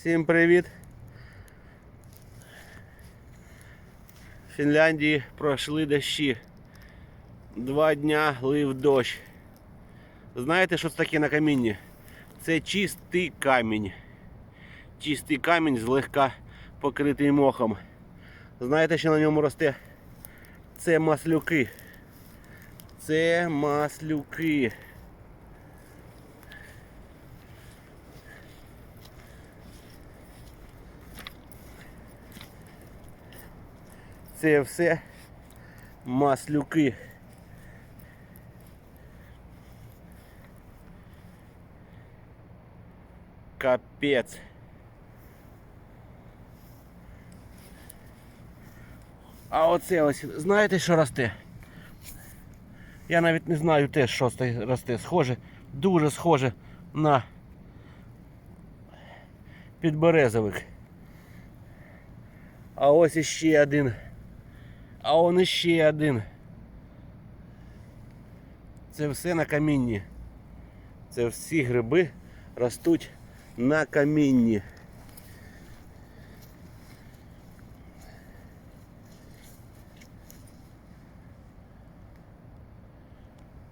Всім привіт! В Фінляндії пройшли дощі. Два дня лив дощ. Знаєте, що це таке на камінні? Це чистий камінь. Чистий камінь злегка покритий мохом. Знаєте, що на ньому росте? Це маслюки. Це маслюки. Це все маслюки. Капець. А оце ось, знаєте, що росте? Я навіть не знаю теж, що росте. Схоже, дуже схоже на підберезовик. А ось іще один. А он іще один. Це все на камінні. Це всі гриби ростуть на камінні.